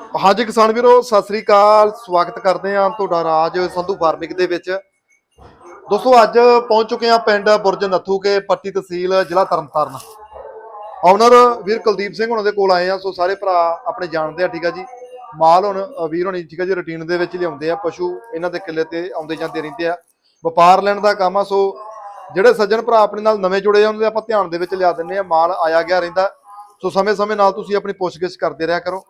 ਹਾਂਜੀ ਕਿਸਾਨ ਵੀਰੋ, ਸਤਿ ਸ੍ਰੀ ਅਕਾਲ। ਸਵਾਗਤ ਕਰਦੇ ਹਾਂ ਤੁਹਾਡਾ ਰਾਜ ਸੰਧੂ ਫਾਰਮਿੰਗ ਦੇ ਵਿੱਚ। ਦੋਸਤੋ, ਅੱਜ ਪਹੁੰਚ ਚੁੱਕੇ ਹਾਂ ਪਿੰਡ ਬੁਰਜ ਨੱਥੂ ਕੇ ਪੱਟੀ ਤਹਿਸੀਲ ਜ਼ਿਲ੍ਹਾ ਤਰਨਤਾਰਨ। ਓਨਰ ਵੀਰ ਕੁਲਦੀਪ ਸਿੰਘ ਉਹਨਾਂ ਦੇ ਕੋਲ ਆਏ ਆ ਸੋ ਸਾਰੇ ਭਰਾ ਆਪਣੇ ਜਾਣਦੇ ਆ, ਠੀਕ ਆ ਜੀ? ਮਾਲ ਹੁਣ ਵੀਰ ਹੋਣੀ, ਠੀਕ ਆ ਜੀ ਰੁਟੀਨ ਦੇ ਵਿੱਚ ਲਿਆਉਂਦੇ ਆ, ਪਸ਼ੂ ਇਹਨਾਂ ਦੇ ਕਿੱਲੇ ਤੇ ਆਉਂਦੇ ਜਾਂਦੇ ਰਹਿੰਦੇ ਆ। ਵਪਾਰ ਲੈਣ ਦਾ ਕੰਮ ਆ, ਸੋ ਜਿਹੜੇ ਸੱਜਣ ਭਰਾ ਆਪਣੇ ਨਾਲ ਨਵੇਂ ਜੁੜੇ ਆ, ਉਹਨਾਂ ਦੇ ਆਪਾਂ ਧਿਆਨ ਦੇ ਵਿੱਚ ਲਿਆ ਦਿੰਨੇ ਆ, ਮਾਲ ਆਇਆ ਗਿਆ ਰਹਿੰਦਾ। ਸੋ ਸਮੇਂ-ਸਮੇਂ ਨਾਲ ਤੁਸੀਂ ਆਪਣੀ ਪੁੱਛਗਿੱਛ ਕਰਦੇ ਰਿਹਾ ਕਰੋ।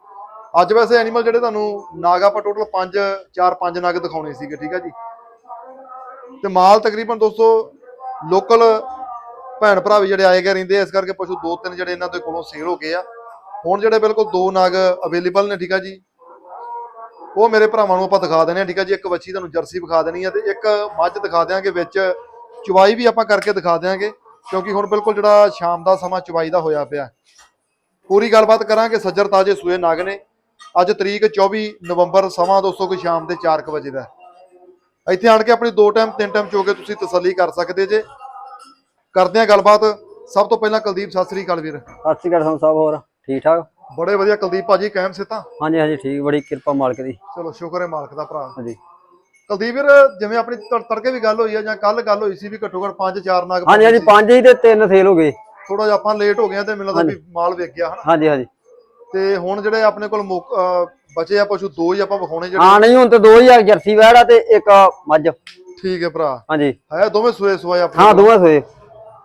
ਅੱਜ ਵੈਸੇ ਐਨੀਮਲ ਜਿਹੜੇ ਤੁਹਾਨੂੰ ਨਾਗ ਆਪਾਂ ਟੋਟਲ 5 4 5 ਨਾਗ ਦਿਖਾਉਣੇ ਸੀਗੇ, ਠੀਕ ਆ ਜੀ? ਤੇ ਮਾਲ ਤਕਰੀਬਨ ਦੋਸਤੋ ਲੋਕਲ ਭੈਣ ਭਰਾ ਵੀ ਜਿਹੜੇ ਆਏ ਗਏ ਰਹਿੰਦੇ ਆ, ਇਸ ਕਰਕੇ ਪਸ਼ੂ ਦੋ ਤਿੰਨ ਜਿਹੜੇ ਇਹਨਾਂ ਦੇ ਕੋਲੋਂ ਸੇਲ ਹੋ ਗਏ ਆ। ਹੁਣ ਜਿਹੜੇ ਬਿਲਕੁਲ ਦੋ ਨਾਗ ਅਵੇਲੇਬਲ ਨੇ, ਠੀਕ ਆ ਜੀ? ਉਹ ਮੇਰੇ ਭਰਾਵਾਂ ਨੂੰ ਆਪਾਂ ਦਿਖਾ ਦੇਣੇ ਆ, ਠੀਕ ਆ ਜੀ? ਇੱਕ ਵੱਛੀ ਤੁਹਾਨੂੰ ਜਰਸੀ ਵਿਖਾ ਦੇਣੀ ਆ ਤੇ ਇੱਕ ਮੱਝ ਦਿਖਾ ਦਿਆਂਗੇ ਵਿੱਚ। ਚੁਵਾਈ ਵੀ ਆਪਾਂ ਕਰਕੇ ਦਿਖਾ ਦਿਆਂਗੇ, ਕਿਉਂਕਿ ਹੁਣ ਬਿਲਕੁਲ ਜਿਹੜਾ ਸ਼ਾਮ ਦਾ ਸਮਾਂ ਚੁਵਾਈ ਦਾ ਹੋਇਆ ਪਿਆ। ਪੂਰੀ ਗੱਲਬਾਤ ਕਰਾਂਗੇ, ਸੱਜਰ ਤਾਜੇ ਸੂਏ ਨਾਗ ਨੇ। ਅੱਜ ਤਰੀਕ 24 ਨਵੰਬਰ ਸਮਾਂ ਦੋਸਤੋ ਕੋਈ ਸ਼ਾਮ ਦੇ 4 ਵਜੇ ਦਾ। ਇੱਥੇ ਆਣ ਕੇ ਆਪਣੀ ਦੋ ਟਾਈਮ ਤਿੰਨ ਟਾਈਮ ਚੋ ਕੇ ਤੁਸੀਂ ਤਸੱਲੀ ਕਰ ਸਕਦੇ ਜੇ। ਕਰਦੇ ਆ ਗੱਲਬਾਤ। ਸਭ ਤੋਂ ਪਹਿਲਾਂ ਕੁਲਦੀਪ ਸਤਿ ਸ੍ਰੀ ਅਕਾਲ ਵੀਰ। ਸਤਿ ਸ਼੍ਰੀ ਅਕਾਲ ਸਾਹਿਬ ਹੋਰ? ਠੀਕ ਠਾਕ? ਬੜੇ ਵਧੀਆ ਕੁਲਦੀਪ ਭਾਜੀ ਕਾਇਮ ਸਿੱਤਾ ਹਾਂਜੀ ਹਾਂਜੀ ਠੀਕ ਬੜੀ ਕਿਰਪਾ ਮਾਲਕ ਦੀ। ਚਲੋ ਸ਼ੁਕਰ ਹੈ ਮਾਲਕ ਦਾ ਭਰਾ। ਹਾਂਜੀ। ਕੁਲਦੀਪ ਵੀਰ ਜਿਵੇਂ ਆਪਣੀ ਤੜ- ਤੜਕੇ ਵੀ ਗੱਲ ਹੋਈ ਆ ਜਾਂ ਕੱਲ ਗੱਲ ਹੋਈ ਸੀ ਵੀ ਘੱਟੋ ਘੱਟ 5 4 ਨਾਗ ਹਾਂਜੀ ਹਾਂਜੀ ਪੰਜ ਹੀ ਤੇ ਤਿੰਨ ਸੇਲ ਹੋ ਗਏ। ਥੋੜਾ ਜਿਹਾ ਆਪਾਂ ਲੇਟ ਹੋ ਗਏ ਤੇ ਮੈਨੂੰ ਲੱਗਦਾ ਵੀ ਮਾਲ ਵੇਚ ਗਿਆ ਹਨਾ? ਹਾਂਜੀ ਹਾਂਜੀ। ਤੇ ਹੁਣ ਜਿਹੜੇ ਆਪਣੇ ਕੋਲ ਮੌਕ- ਅਹ ਬਚੇ ਆ ਪਸ਼ੂ ਦੋ ਹੀ ਆਪਾਂ ਵਿਖਾਉਣੇ ਜਿਹੜੇ। ਹਾਂ ਨਹੀਂ ਹੁਣ ਤੇ 2000 ਜਰਸੀ ਵੈੜ ਆ ਤੇ ਇੱਕ ਮੱਝ। ਠੀਕ ਹੈ ਭਰਾ। ਹਾਂਜੀ। ਹੈ ਦੋਵੇਂ ਸੂਏ ਸੂਏ ਆਪਣੇ ਹਾਂ। ਦੋਵੇਂ ਸੋਏ।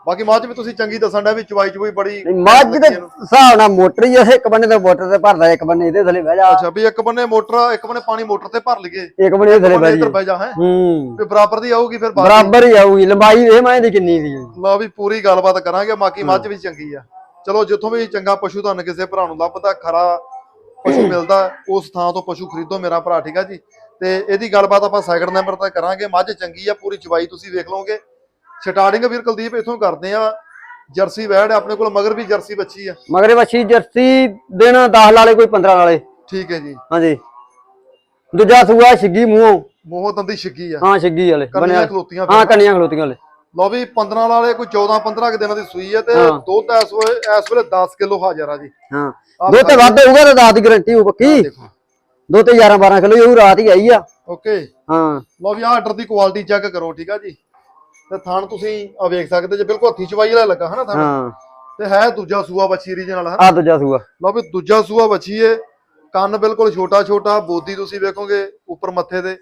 ਬਾਕੀ ਮੱਝ ਵੀ ਤੁਸੀਂ ਚੰਗੀ ਦੱਸਣ ਦਾ ਵੀ ਚਵਾਈ ਚੁਈ ਬੜੀ ਨਹੀਂ, ਮੱਝ ਦੇ ਹਿਸਾਬ ਨਾਲ ਮੋਟਰ ਹੀ ਆ, ਇੱਕ ਬੰਨੇ ਤੇ ਮੋਟਰ ਤੇ ਭਰਦਾ ਇੱਕ ਬੰਨੇ ਇਹਦੇ ਥੱਲੇ ਬਹਿ ਜਾ। ਅੱਛਾ ਵੀ ਇੱਕ ਬੰਨੇ ਮੋਟਰ ਇੱਕ ਬੰਨੇ ਪਾਣੀ ਮੋਟਰ ਤੇ ਭਰ ਲਈਏ। ਇੱਕ ਬੰਨੇ ਇਹਦੇ ਥੱਲੇ ਬੰਨੇ ਬਹਿ ਇੱਧਰ ਜੀ ਬਹਿ ਜਾ ਹੈ। ਹੂੰ। ਵੀ ਬਰਾਬਰ ਦੀ ਆਊਗੀ ਫਿਰ ਬਰਾਬਰ ਹੀ ਆਊਗੀ ਲੰਬਾਈ ਇਹ ਮੈਂ ਦੀ ਕਿੰਨੀ ਦੀ ਲਓ ਵੀ ਪੂਰੀ ਗੱਲਬਾਤ ਕਰਾਂਗੇ ਬਾਕੀ ਮੱਝ ਵੀ ਚੰਗੀ ਆ। ਚਲੋ ਜਿੱਥੋਂ ਵੀ ਚੰਗਾ ਪਸ਼ੂ ਤੁਹਾਨੂੰ ਕਿਸੇ ਭਰਾ ਨੂੰ ਲੱਭਦਾ ਖਰਾ ਪਸ਼ੂ ਮਿਲਦਾ ਉਸ ਥਾਂ ਤੋਂ ਪਸ਼ੂ ਖਰੀਦੋ ਮੇਰਾ ਭਰਾ ਠੀਕ ਆ ਜੀ? ਤੇ ਇਹਦੀ ਗੱਲਬਾਤ ਆਪਾਂ ਸੈਕਿੰਡ ਨੰਬਰ ਤੇ ਕਰਾਂਗੇ ਮੱਝ ਚੰਗੀ ਆ ਪੂਰੀ ਚਵਾਈ ਤੁਸੀਂ ਵੇਖ ਲਓਗੇ। ਸਟਾਰਟਿੰਗ ਵੀਰ ਕੁਲਦੀਪ ਇਥੋਂ ਕਰਦੇ ਆ ਜਰਸੀ ਵੈੜ ਆਪਣੇ ਕੋਲ ਮਗਰ ਵੀ ਜਰਸੀ ਬੱਚੀ ਆ। ਮਗਰੇ ਵੱਛੀ ਜਰਸੀ ਦਿਨ 10 ਵਾਲੇ ਕੋਈ 15 ਵਾਲੇ ਠੀਕ ਹੈ ਜੀ। ਹਾਂਜੀ। ਦੂਜਾ ਸੂਆ ਛਿੱਗੀ ਮੂੰਹੋਂ। ਮੋਹ ਦੰਦੀ ਛਿੱਕੀ ਆ। ਹਾਂ ਛਿੱਗੀ ਵਾਲੇ ਕੰਨੀਆਂ ਖਲੋਤੀਆਂ ਹਾਂ ਕੰਨੀਆਂ ਖਲੋਤੀਆਂ ਵਾਲੇ। ਲਓ ਵੀ 15 ਵਾਲੇ ਕੋਈ 14 15 ਕੁ ਦਿਨਾਂ ਦੀ ਸੂਈ ਹੈ ਤੇ ਹਾਂ। ਦੁੱਧ ਇਸ ਵੇਲੇ ਇਸ ਵੇਲੇ 10 ਕਿਲੋ ਹਾਜ਼ਰ ਆ ਜੀ। ਹਾਂ। ਦੋ ਤੇ ਵੱਧ ਹੋਊਗਾ ਤਾਂ ਰਾਤ ਦੀ ਗਾਰੰਟੀ ਹੋਊ ਪੱਕੀ। ਦੇਖੋ। ਦੋ ਤੇ 11 12 ਕਿਲੋ ਇਹ ਰਾਤ ਹੀ ਆਈ ਆ। ਓਕੇ। ਹਾਂ। ਲਓ ਵੀ ਆਰਡਰ ਦੀ ਕੁਆਲਿਟੀ ਚੈੱਕ ਕਰੋ ਠੀਕ ਆ ਜੀ। ਤੇ ਥਣ ਤੁਸੀਂ ਆ ਵੇਖ ਸਕਦੇ ਜੇ ਬਿਲਕੁਲ ਹੱਥੀ ਚਵਾਈ ਵਾਲਾ ਲੱਗਾ ਹਨਾ ਥਣ? ਹਾਂ। ਤੇ ਹੈ ਦੂਜਾ ਸੂਆ ਬੱਚੀ ਰੀਜਨਲ ਹੈ ਆ ਦੂਜਾ ਸੂਆ। ਲਓ ਵੀ ਦੂਜਾ ਸੂਆ ਬੱਚੀ ਏ। ਕੰਨ ਬਿਲਕੁਲ ਛੋਟਾ ਛੋਟਾ ਬੋਦੀ ਤੁਸੀਂ ਵੇਖੋਗੇ ਉੱਪਰ ਮੱਥੇ ਦੇ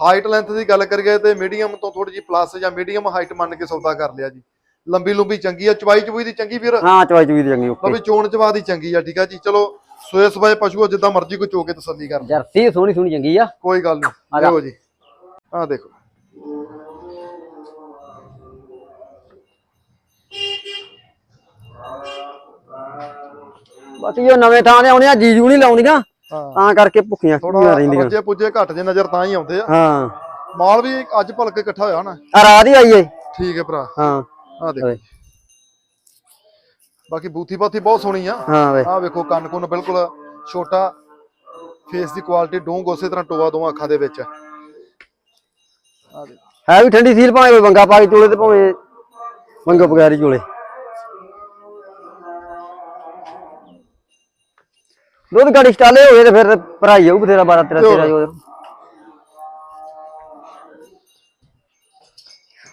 ਹਾਈਟ ਲੈਂਥ ਦੀ ਗੱਲ ਕਰੀਏ ਤੇ ਮੀਡੀਅਮ ਤੋਂ ਥੋੜੀ ਜੀ ਪਲੱਸ ਜਾਂ ਮੀਡੀਅਮ ਹਾਈਟ ਮੰਨ ਕੇ ਸੌਦਾ ਕਰ ਲਿਆ ਜੀ। ਲੰਬੀ ਲੰਬੀ ਚੰਗੀ ਆ ਚਵਾਈ ਚਵੂਈ ਦੀ ਚੰਗੀ ਵੀਰ ਹਾਂ ਚਵਾਈ ਚੂਈ ਦੀ ਚੰਗੀ ਓਕੇ ਵੀ ਚੋਣ ਚਵਾ ਦੀ ਚੰਗੀ ਆ ਠੀਕ ਆ ਜੀ। ਚਲੋ ਸੋਏ ਸਵਾਏ ਪਸ਼ੂ ਆ, ਜਿੱਦਾਂ ਮਰਜ਼ੀ ਕੋਈ ਚੋ ਕੇ ਤਸੱਲੀ ਕਰ ਲਓ। ਜਰਸੀ ਸੋਹਣੀ ਸੋਹਣੀ ਚੰਗੀ ਆ। ਕੋਈ ਗੱਲ ਆ ਨਹੀਂ। ਲਿਓ ਜੀ। ਆਹ ਦੇਖੋ। ਬਾਕੀ ਜੋ ਨਵੇਂ ਥਾਂ ਦੇ ਆਉਣੀਆਂ ਜੀਜੂ ਨਹੀਂ ਲਾਉਂਦੀਆਂ। ਤਾਂ ਕਰਕੇ ਭੁੱਖੀਆਂ ਥੋੜਾ ਰਹਿੰਦੀਆਂ? ਰੱਜੇ ਪੁੱਜੇ ਘੱਟ ਜੇ ਨਜ਼ਰ ਤਾਂ ਹੀ ਆਉਂਦੇ ਆ। ਹਾਂ। ਮਾਲ ਵੀ ਅੱਜ ਭਲਕ ਇਕੱਠਾ ਹੋਇਆ ਹੋਣਾ ਆ ਰਾਤ ਹੀ ਆਈ ਏ। ਠੀਕ ਹੈ ਭਰਾ। ਹਾਂ। ਆਹ ਦੇਖੋ। ਬਾਕੀ ਬੂਥੀ ਬਾਥੀ ਬਹੁਤ ਸੋਹਣੀ ਆ। ਹਾਂ ਵੇ ਆਹ ਵੇਖੋ ਕੰਨ ਕੁੰਨ ਬਿਲਕੁਲ ਛੋਟਾ। ਫੇਸ ਦੀ ਕੁਆਲਿਟੀ ਡੂੰਗ ਉਸੇ ਤਰ੍ਹਾਂ ਟੋਆ ਦੋਵਾਂ ਅੱਖਾਂ ਦੇ ਵਿੱਚ। ਆਹ ਦੇਖੋ। ਹੈ ਵੀ ਠੰਡੀ ਸੀਲ ਭਾਵੇਂ ਵੰਗਾ ਪਾ ਕੇ ਚੋਲੇ ਤੇ ਭਾਵੇਂ ਵੰਗਾ ਬਗੈਰ ਚੋਲੇ। ਦੁੱਧ ਗਾੜੀ ਸਟਾਲੇ ਹੋਏ ਤੇ ਫਿਰ ਭਰਾਈ ਜਾਊ ਬਥੇਰਾ 12 13 13 ਜੋ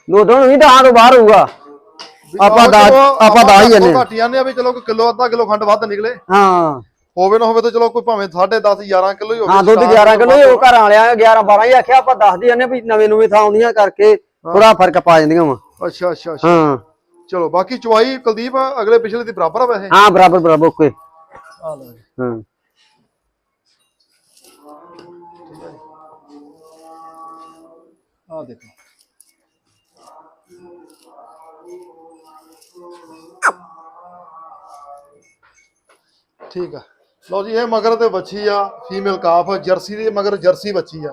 ਦੁੱਧ ਹੁਣ ਵੀ ਤਾਂ ਤੋਂ ਬਾਹਰ ਹੋਊਗਾ। ਆਪਾਂ ਦਾ ਆਪਾਂ ਦਾ ਹੀ ਜੰਨੇ। ਘੱਟ ਹੀ ਜਾਂਦੇ ਆ ਵੀ ਚਲੋ ਕੋਈ ਕਿਲੋ ਅੱਧਾ ਕਿਲੋ ਖੰਡ ਵੱਧ ਨਿਕਲੇ। ਹਾਂ। ਹੋਵੇ ਨਾ ਹੋਵੇ ਤਾਂ ਚਲੋ ਕੋਈ ਭਾਵੇਂ 10.5 11 ਕਿਲੋ ਹੀ ਹੋਵੇ ਹਾਂ ਦੁੱਧ 11 ਕਿਲੋ ਉਹ ਘਰ ਵਾਲਿਆਂ 11 12 ਹੀ ਆਖਿਆ ਆਪਾਂ ਦੱਸਦੇ ਜਾਂਦੇ ਵੀ ਨਵੇਂ ਨਵੇਂ ਥਾਂ ਆਉਂਦੀਆਂ ਕਰਕੇ ਥੋੜਾ ਫ਼ਰਕ ਪਾ ਜਾਂਦੀਆਂ ਵਾ। ਅੱਛਾ ਅੱਛਾ ਅੱਛਾ। ਹਾਂ। ਚਲੋ ਬਾਕੀ ਚਵਾਈ ਕੁਲਦੀਪ ਅਗਲੇ ਪਿਛਲੇ ਦੀ ਬਰਾਬਰ ਆ ਵੈਸੇ। ਹਾਂ ਬਰਾਬਰ ਬਰਾਬਰ ਓਕੇ। ਆ ਲਓ ਜੀ। ਹਾਂ। ਆਹ ਦੇਖੋ। ਠੀਕ ਆ। ਲਓ ਜੀ ਇਹ ਮਗਰ ਤੇ ਵੱਛੀ ਆ ਫੀਮੇਲ ਕਾਫ ਜਰਸੀ ਦੇ ਮਗਰ ਜਰਸੀ ਵੱਛੀ ਆ।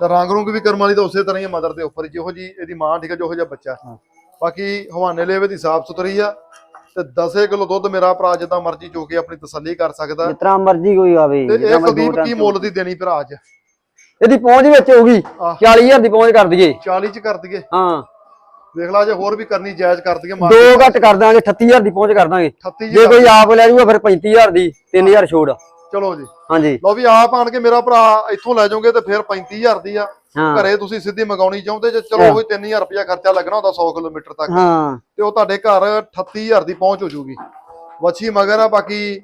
ਤੇ ਰੰਗ ਰੁੰਗ ਵੀ ਕਰਮ ਵਾਲੀ ਤਾਂ ਉਸੇ ਤਰ੍ਹਾਂ ਹੀ ਮਦਰ ਦੇ ਉੱਪਰ ਜਿਹੋ ਜੀ ਇਹਦੀ ਮਾਂ ਠੀਕ ਆ ਜਿਹੋ ਜਿਹਾ ਬੱਚਾ। ਬਾਕੀ ਹਵਾਨੇ ਲੇਵੇ ਦੀ ਸਾਫ਼ ਸੁਥਰੀ ਆ। ਤੇ 10 ਕਿਲੋ ਦੁੱਧ ਮੇਰਾ ਭਰਾ ਜਿੱਦਾਂ ਮਰਜ਼ੀ ਚੋ ਕੇ ਆਪਣੀ ਤਸੱਲੀ ਕਰ ਸਕਦਾ। ਜਿਤਨਾ ਮਰਜ਼ੀ ਕੋਈ ਆਵੇ ਤੇ ਇਹ ਕੁਲਦੀਪ ਕੀ ਮੁੱਲ ਦੀ ਦੇਣੀ ਭਰਾ ਅੱਜ? ਇਹਦੀ ਪਹੁੰਚ ਵਿੱਚ ਹੋਊਗੀ ਆਹ। 40000 ਦੀ ਪਹੁੰਚ ਕਰ ਦਈਏ। 40 ਚ ਕਰ ਦਈਏ। ਹਾਂ। ਵੇਖ ਲਾ ਜੇ ਹੋਰ ਵੀ ਕਰਨੀ ਜਾਇਜ਼ ਕਰ ਦਈਏ ਦੋ ਘੱਟ ਕਰ ਦਾਂਗੇ 38000 ਦੀ ਪਹੁੰਚ ਕਰ ਦਾਂਗੇ। 38 ਜੇ ਕੋਈ ਆਪ ਲੈ ਜਾਊਗਾ ਫਿਰ 35000 ਦੀ 3000 ਛੋੜ। ਚਲੋ ਜੀ। ਹਾਂਜੀ। ਲਓ ਵੀ ਆਪ ਆਣ ਕੇ ਮੇਰਾ ਭਰਾ ਇੱਥੋਂ ਲੈ ਜਾਓਗੇ ਤੇ ਫਿਰ 35000 ਦੀ ਆ। ਹਾਂ। ਘਰੇ ਤੁਸੀਂ ਸਿੱਧੀ ਮੰਗਾਉਣੀ ਚਾਹੁੰਦੇ ਜੇ ਚਲੋ ਉਹ 3000 ਰੁਪਇਆ ਖਰਚਾ ਲੱਗਣਾ ਹੁੰਦਾ 100 ਕਿਲੋਮੀਟਰ ਤੱਕ। ਹਾਂ। ਤੇ ਉਹ ਤੁਹਾਡੇ ਘਰ 38000 ਦੀ ਪਹੁੰਚ ਹੋ ਜੂਗੀ। ਵੱਛੀ ਮਗਰ ਆ ਬਾਕੀ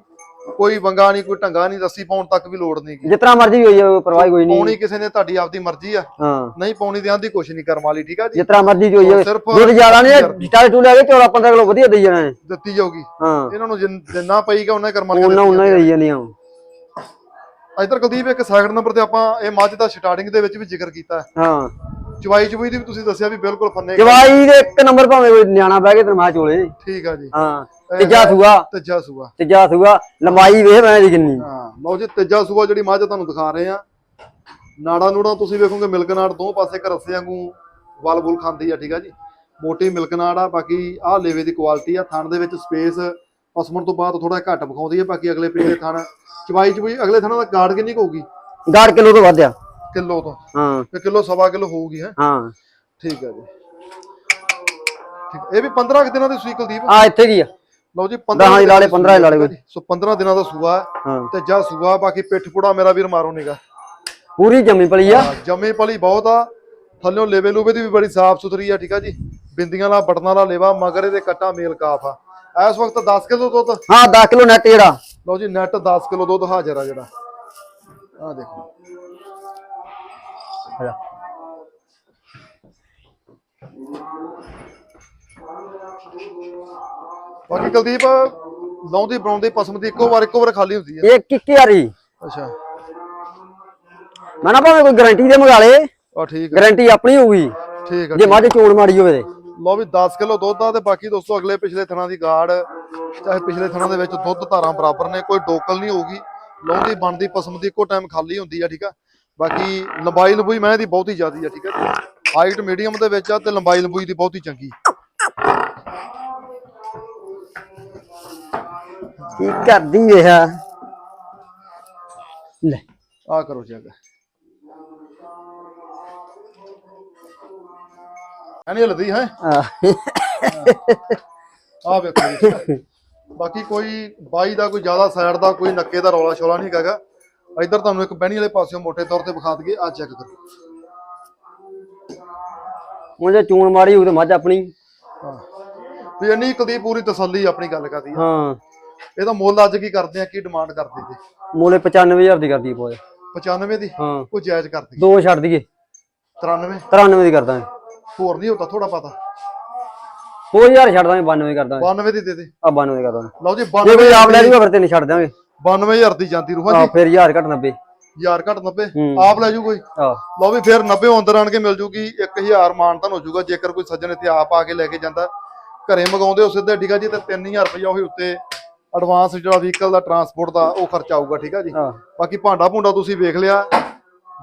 ਕੋਈ ਵੰਗਾ ਨਹੀਂ ਕੋਈ ਢੰਗਾ ਨਹੀਂ ਰੱਸੀ ਪਾਉਣ ਤੱਕ ਵੀ ਲੋੜ ਨਹੀਂ ਗੀ ਜਿਤਨਾ ਮਰਜ਼ੀ ਹੋਈ ਜਾਵੇ ਪਰਵਾਹ ਕੋਈ ਨਹੀਂ। ਪਾਉਣੀ ਕਿਸੇ ਨੇ ਤੁਹਾਡੀ ਆਪਦੀ ਮਰਜ਼ੀ ਆ। ਹਾਂ। ਨਹੀਂ ਪਾਉਣੀ ਤੇ ਆਂਦੀ ਕੁਛ ਨਹੀਂ ਕਰਮ ਵਾਲੀ ਠੀਕ ਆ ਜੀ? ਜਿਤਨਾ ਮਰਜ਼ੀ ਹੋਈ ਜਾਵੇ। ਸਿਰਫ ਦੁੱਧ ਜ਼ਿਆਦਾ ਨਹੀਂ ਟਾਲੇ ਟੂਲੇ ਆ ਗਏ 14 15 ਕਿਲੋ ਵਧੀਆ ਦੇਈ ਜਾਣਾ। ਹੈ ਦਿੱਤੀ ਜਾਊਗੀ। ਹਾਂ। ਇਹਨਾਂ ਨੂੰ ਜਿੰਨ- ਜਿੰਨਾ ਪਈਗਾ ਉਹਨਾਂ ਕਰਮ ਵਾਲੀ ਉਹਨਾਂ ਉਹਨਾਂ ਹੀ ਦੇਈ ਜਾਂਦੀਆਂ। ਇਧਰ ਕੁਲਦੀਪ ਇੱਕ ਸੈਕਿੰਡ ਨੰਬਰ ਤੇ ਆਪਾਂ ਇਹ ਮੱਝ ਦਾ ਸਟਾਰਟਿੰਗ ਦੇ ਵਿੱਚ ਵੀ ਜ਼ਿਕਰ ਕੀਤਾ ਹਾਂ। ਚਵਾਈ ਚੁਵਾਈ ਦੀ ਵੀ ਤੁਸੀਂ ਦੱਸਿਆ ਵੀ ਬਿਲਕੁਲ ਫੰਨੇ ਜਵਾਈ ਦੇ ਇੱਕ ਨੰਬਰ ਭਾਵੇਂ ਕੋਈ ਨਿਆਣਾ ਬਹਿ ਕੇ ਤੇ ਮਾਂ ਚੋਲੇ। ਠੀਕ ਆ ਜੀ। ਹਾਂ ਤੀਜਾ ਸੂਆ। ਤੀਜਾ ਸੂਆ। ਤੀਜਾ ਸੂਆ ਲੰਬਾਈ ਵੇਖ ਮੈਂ ਦੀ ਕਿੰਨੀ। ਹਾਂ ਲਓ ਜੀ ਤੀਜਾ ਸੂਆ ਜਿਹੜੀ ਮੱਝ ਤੁਹਾਨੂੰ ਦਿਖਾ ਰਹੇ ਆ ਨਾੜਾ ਨੂੜਾ ਤੁਸੀਂ ਵੇਖੋਗੇ ਮਿਲਕ ਨਾੜ ਦੋ ਪਾਸੇ ਕਰਸੇ ਵਾਂਗੂ ਵਲ ਬੁਲ ਖਾਂਦੀ ਆ ਠੀਕ ਆ ਜੀ। ਮੋਟੀ ਮਿਲਕ ਨਾੜ ਆ ਬਾਕੀ ਆਹ ਲੇਵੇ ਦੀ ਕੁਆਲਿਟੀ ਆ ਥਣ ਦੇ ਵਿੱਚ ਸਪੇਸ ਪਸਮਣ ਤੋਂ ਬਾਅਦ ਥੋੜਾ ਘੱਟ ਵਿਖਾਉਂਦੀ ਆ ਬਾਕੀ ਅਗਲੇ ਪਿਛਲੇ ਥਣ ਚਵਾਈ ਚੁਵਾਈ ਅਗਲੇ ਥਣਾਂ ਦਾ ਗਾੜ ਕਿੰਨੀ ਕੁ ਹੋਊਗੀ? ਗਾੜ ਕਿਲੋ ਤੋਂ ਵੱਧ ਆ। ਕਿਲੋ ਤੋਂ? ਹਾਂ। ਤੇ ਕਿਲੋ ਸਵਾ ਕਿਲੋ ਹੋਊਗੀ ਹੈ? ਹਾਂ। ਠੀਕ ਹੈ ਜੀ। ਠੀਕ ਇਹ ਵੀ 15 ਕੁ ਦਿਨਾਂ ਦੀ ਸੂਈ ਕੁਲਦੀਪ? ਆ ਇੱਥੇ ਕੀ ਆ? ਲਓ ਜੀ 15 ਦਸਾਂ ਹੀ ਲਾ ਲਏ, ਦਿਨਾਂ ਦੀ 15 ਹੀ ਲਾ ਲਏ ਸੂਈ ਆ ਜੀ। ਸੋ 15 ਦਿਨਾਂ ਦਾ ਸੂਆ ਹੈ ਹਾਂ। ਤੇ ਜਾ ਸੂਆ ਬਾਕੀ ਪਿੱਠ ਪੁੜਾ ਮੇਰਾ ਵੀਰ ਮਾਰੋ ਨਿਗਾ ਪੂਰੀ ਜੰਮੀ ਪਲੀ ਆ। ਜੰਮੇ ਪਲੀ ਬਹੁਤ ਆ। ਥੱਲਿਓਂ ਲੇਵੇ ਲੂਵੇ ਦੀ ਵੀ ਬੜੀ ਸਾਫ਼ ਸੁਥਰੀ ਆ ਠੀਕ ਆ ਜੀ। ਬਿੰਦੀਆਂ ਵਾਲਾ ਬਟਨਾਂ ਵਾਲਾ ਲੇਵਾ ਮਗਰ ਇਹਦੇ ਕੱਟਾ ਮੇਲ ਕਾਫ ਆ। ਇਸ ਵਕਤ 10 ਕਿਲੋ ਦੁੱਧ? ਹਾਂ 10 ਕਿਲੋ ਨੈਟ ਜਿਹੜਾ। ਲਓ ਜੀ ਨੈਟ 10 ਕਿਲੋ ਦੁੱਧ ਹਾਜ਼ਰ ਆ ਜਿਹੜਾ। ਆ ਦੇਖੋ ਬਾਕੀ ਕੁਲਦੀਪ? ਲਾਉਂਦੀ ਬਣਾਉਂਦੀ ਪਸਮ ਦੀ ਇੱਕੋ ਵਾਰ ਇੱਕੋ ਵਾਰ ਖਾਲੀ ਹੁੰਦੀ ਹੈ। ਇਹ ਕਿੱਕੀ ਹਾਰੀ ਅੱਛਾ। ਮੈਂ ਨਾ ਭਾਵੇਂ ਕੋਈ ਗਾਰੰਟੀ ਦੇ ਮੰਗਾ ਲੇ। ਆ ਠੀਕ ਆ। ਗਾਰੰਟੀ ਆਪਣੀ ਹੋਊਗੀ। ਠੀਕ ਆ ਜੇ ਮੱਝ ਚੋਣ ਮਾੜੀ ਹੋਵੇ ਤੇ। ਲਓ ਵੀ 10 ਕਿਲੋ ਦੁੱਧ ਆ ਤੇ ਬਾਕੀ ਦੋਸਤੋ ਅਗਲੇ ਪਿਛਲੇ ਥਣਾਂ ਦੀ ਗਾੜ ਚਾਹੇ ਪਿਛਲੇ ਥਣਾਂ ਦੇ ਵਿੱਚ ਦੁੱਧ ਧਾਰਾਂ ਬਰਾਬਰ ਨੇ ਕੋਈ ਡੋਕਲ ਨਹੀਂ ਹੋਊਗੀ। ਲਾਉਂਦੀ ਬਣਦੀ ਪਸਮ ਦੀ ਇੱਕੋ ਟਾਈਮ ਖਾਲੀ ਹੁੰਦੀ ਆ ਠੀਕ ਆ? ਬਾਕੀ ਲੰਬਾਈ ਲੰਬੂਈ ਮੈਂ ਦੀ ਬਹੁਤੀ ਜ਼ਿਆਦੀ ਆ ਠੀਕ ਆ? ਹਾਈਟ ਮੀਡੀਅਮ ਦੇ ਵਿੱਚ ਆ ਤੇ ਲੰਬਾਈ ਲੰਬੂਈ ਦੀ ਬਹੁਤੀ ਚੰਗੀ। ਕੀ ਕਰਦੀ ਵੇਖ ਲੈ। ਆ ਕਰੋ ਚੈੱਕ ਐਨੀ ਹਲਦੀ ਹੈ। ਆ ਆ ਵੇਖੋ ਜੀ। ਬਾਕੀ ਕੋਈ ਬਾਈ ਦਾ ਕੋਈ ਜ਼ਿਆਦਾ ਸਾਈਡ ਦਾ ਕੋਈ ਨੱਕੇ ਦਾ ਰੌਲਾ ਸ਼ੋਲਾ ਨਹੀਂ ਹੈਗਾ। ਇੱਧਰ ਤੁਹਾਨੂੰ ਇੱਕ ਬਹਿਣੀ ਵਾਲੇ ਪਾਸਿਓਂ ਮੋٹے ਤੌਰ ਤੇ ਵਿਖਾ ਦਈਏ ਆ ਚੈੱਕ ਕਰੋ। ਹੁਣ ਜੇ ਚੋਣ ਮਾੜੀ ਹੋਊ ਤੇ ਮੱਝ ਆਪਣੀ। ਹਾਂ। ਵੀ ਇੰਨੀ ਕੁਲਦੀਪ ਪੂਰੀ ਤਸੱਲੀ ਆਪਣੀ ਗੱਲ ਕਰਦੀ ਆ। ਹਾਂ। ਇਹਦਾ ਮੁੱਲ ਅੱਜ ਕੀ ਕਰਦੇ ਆ ਕੀ ਡਿਮਾਂਡ ਕਰਦੇ ਜੀ। ਮੋਲੇ 95000 ਦੀ ਕਰਦੀ ਪੋਏ। 95 ਦੀ? ਹਾਂ। ਕੋਈ ਜਾਇਜ਼ ਕਰਦੀ ਦੋ ਛੱਡ ਦਈਏ। 93 93 ਦੀ ਕਰਦਾ। ਹੋਰ ਨਹੀਂ ਹੁੰਦਾ ਥੋੜਾ ਪਤਾ ਹੋ ਯਾਰ ਛੱਡ ਦਾਂਗੇ 92 ਦੀ ਕਰਦਾ 92 ਦੀ ਦੇ ਦੇ। ਆ 92 ਦੀ ਕਰਦਾ ਲਓ ਜੀ ਜੇ 92 ਕੋਈ ਆਪ ਲੈ ਜੂਗਾ ਫਿਰ ਤੇ ਨਹੀਂ ਛੱਡ ਦਾਂਗੇ। 92000 ਦੀ ਜਾਂਦੀ ਰੂਹਾਂ ਆ ਜੀ। ਫਿਰ ਯਾਰ ਘਟ 90 ਯਾਰ ਘੱਟ 90 ਹੂੰ। ਆਪ ਲੈ ਜੂ ਕੋਈ। ਆ ਲਓ ਵੀ ਫਿਰ 90 ਅੰਦਰ ਆਣ ਕੇ ਮਿਲ ਜੂਗੀ 1000 ਮਾਨਤਨ ਹੋ ਜੂਗਾ ਜੇਕਰ ਕੋਈ ਸੱਜਣ ਇੱਥੇ ਆਪ ਆ ਕੇ ਲੈ ਕੇ ਜਾਂਦਾ। ਘਰੇ ਮਗਾਉਂਦੇ ਹੋ ਸਿੱਧੇ ਠੀਕ ਆ ਜੀ ਤੇ 3000 ਰੁਪਇਆ ਉਹੀ ਉੱਤੇ ਐਡਵਾਂਸ ਜਿਹੜਾ ਵਹੀਕਲ ਦਾ ਟਰਾਂਸਪੋਰਟ ਦਾ ਉਹ ਖਰਚਾ ਆਊਗਾ ਠੀਕ ਆ ਜੀ। ਆ ਬਾਕੀ ਭਾਂਡਾ ਭੁੰਡਾ ਤੁਸੀਂ ਵੇਖ ਲਿਆ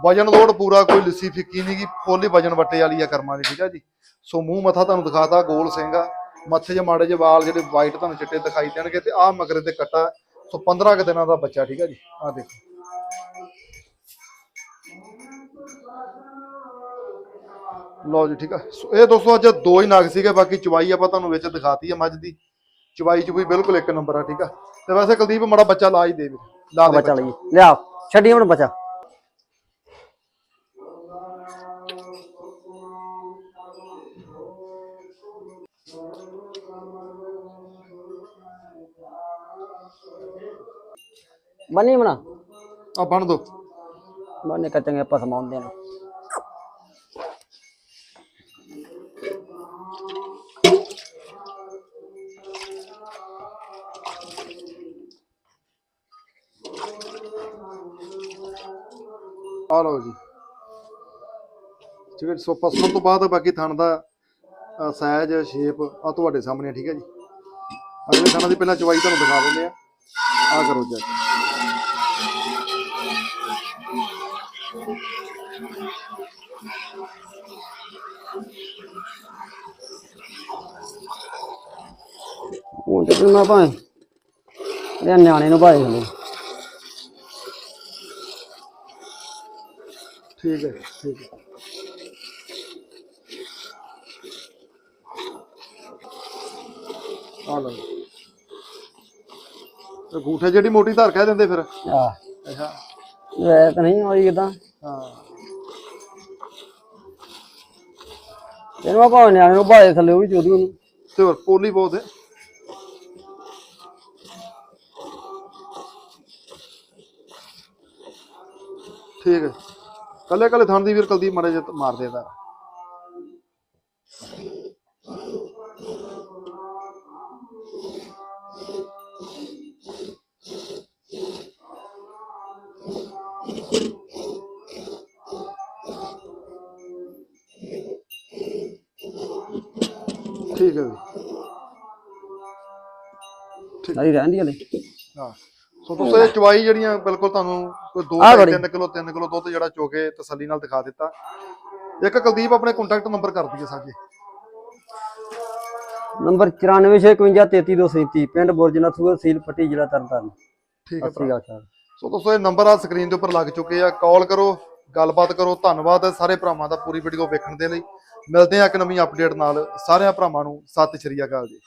ਵਜਨ ਲੋਡ ਪੂਰਾ ਕੋਈ ਲਿੱਸੀ ਫਿੱਕੀ ਨਹੀਂ ਗੀ ਫੁੱਲ ਵਜਨ ਵੱਟੇ ਵਾਲੀ ਆ ਕਰਮਾਂ ਦੀ ਠੀਕ ਆ ਜੀ। ਸੋ ਮੂੰਹ ਮੱਥਾ ਤੁਹਾਨੂੰ ਦਿਖਾਤਾ ਗੋਲ ਸਿੰਘ ਆ। ਮੱਥੇ 'ਚ ਮਾੜੇ ਜਿਹੇ ਵਾਲ ਜਿਹੜੇ ਵਾਈਟ ਤੁਹਾਨੂੰ ਚਿੱਟੇ ਦਿਖਾਈ ਦੇਣਗੇ ਤੇ ਆਹ ਮਗਰੇ ਤੇ ਕੱਟਾ। ਸੋ 15 ਕੁ ਦਿਨਾਂ ਦਾ ਬੱਚਾ ਠੀਕ ਆ ਜੀ। ਆਹ ਦੇਖੋ। ਲਓ ਜੀ ਠੀਕ ਆ। ਸੋ ਇਹ ਦੋਸਤੋ ਅੱਜ ਦੋ ਹੀ ਨਾਗ ਸੀਗੇ ਬਾਕੀ ਚਵਾਈ ਆਪਾਂ ਤੁਹਾਨੂੰ ਵਿੱਚ ਦਿਖਾਤੀ ਆ ਮੱਝ ਦੀ। ਚਵਾਈ ਚ ਵੀ ਬਿਲਕੁਲ ਇੱਕ ਨੰਬਰ ਆ ਠੀਕ ਆ। ਤੇ ਵੈਸੇ ਕੁਲਦੀਪ ਮੜਾ ਬੱਚਾ ਲਾ ਹੀ ਦੇ ਵੀ ਲਾ ਦੇ ਬੱਚਾ ਲਈ ਲਿਆ ਛੱਡੀ ਹੁਣ ਬੱਚਾ। ਬੰਨੀ ਬਣਾ? ਆ ਬਣ ਦੋ। ਬੰਨੇ ਕੱਚਾਂਗੇ ਆਪਾਂ ਸਮਾਉਂਦੇ ਨੇ ਆ ਲਓ ਜੀ। ਠੀਕ ਹੈ ਜੀ, ਸੋ ਪਸਮਨ ਤੋਂ ਬਾਅਦ ਬਾਕੀ ਥਣ ਦਾ ਸਾਈਜ਼ ਸ਼ੇਪ ਆ ਤੁਹਾਡੇ ਸਾਹਮਣੇ ਆ, ਠੀਕ ਹੈ ਜੀ? ਅਗਲੇ ਥਣਾਂ ਦੀ ਪਹਿਲਾਂ ਚਵਾਈ ਤੁਹਾਨੂੰ ਦਿਖਾ ਦਿੰਦੇ ਆ ਆ ਕਰੋ ਚੈੱਕ ਹੁਣ ਤੇ ਮੈਂ ਭਾਵੇਂ? ਇਹ ਨਿਆਣੇ ਨੂੰ ਭਾਵੇਂ ਹਲੇ ਠੀਕ ਹੈ ਠੀਕ ਹੈ। ਆ ਲਓ। ਤੇ ਗੂਠੇ ਜਿਹੜੀ ਮੋਟੀ ਧਾਰ ਕਹਿ ਦਿੰਦੇ ਫਿਰ। ਆ ਅੱਛਾ। ਵੈ ਤਾਂ ਨਹੀਂ ਹੋਈ ਕਿਦਾਂ ਇਹਨੂੰ ਆ ਭਾਵੇਂ ਨਿਆਣੇ ਨੂੰ ਬਾਲੇ ਥੱਲੇ ਉਹ ਵੀ ਚੋਦੀ ਉਹਨੂੰ। ਤੇ ਹੋਰ ਪੋਲੀ ਬਹੁਤ ਹੈ। ਠੀਕ ਹੈ। ਕੱਲੇ ਕੱਲੇ ਥਣ ਦੀ ਵੀਰ ਕਲਦੀਪ ਮਾੜੇ ਜਿਹਾ ਮਾਰ ਦੇ ਦਾ ਠੀਕ ਹੈ ਜੀ। ਨਹੀਂ ਰਹਿੰਦੀ ਹਲੇ। ਹਾਂ। ਸੋ ਤੁਸੀਂ ਇਹ ਚਵਾਈ ਜਿਹੜੀਆਂ ਬਿਲਕੁਲ ਤੁਹਾਨੂੰ ਕੋਈ 2 ਆਹ ਬੜੀ। 3 ਕਿਲੋ 3 ਕਿਲੋ ਦੁੱਧ ਜਿਹੜਾ ਚੋਕੇ ਤਸੱਲੀ ਨਾਲ ਦਿਖਾ ਦਿੱਤਾ। ਇੱਕ ਕੁਲਦੀਪ ਆਪਣੇ ਕੰਟੈਕਟ ਨੰਬਰ ਕਰ ਦਈਏ ਸਾਂਝੇ। ਨੰਬਰ 9465533237 ਪਿੰਡ ਬੁਰਜਨਥੂ ਤਹਿਸੀਲ ਪੱਟੀ ਜ਼ਿਲ੍ਹਾ ਤਰਨਤਾਰਨ। ਠੀਕ ਹੈ ਸਤਿ ਸ੍ਰੀ ਅਕਾਲ। ਸਰ ਸੋ ਦੋਸਤੋ ਇਹ ਨੰਬਰ ਆ ਸਕਰੀਨ ਦੇ ਉੱਪਰ ਲੱਗ ਚੁੱਕੇ ਆ। ਕਾਲ ਕਰੋ ਗੱਲਬਾਤ ਕਰੋ। ਧੰਨਵਾਦ ਸਾਰੇ ਭਰਾਵਾਂ ਦਾ ਪੂਰੀ ਵੀਡੀਓ ਵੇਖਣ ਦੇ ਲਈ। ਮਿਲਦੇ ਹਾਂ ਇੱਕ ਨਵੀਂ ਅਪਡੇਟ ਨਾਲ। ਸਾਰਿਆਂ ਭਰਾਵਾਂ ਨੂੰ ਸਤਿ ਸ਼੍ਰੀ ਅਕਾਲ ਜੀ।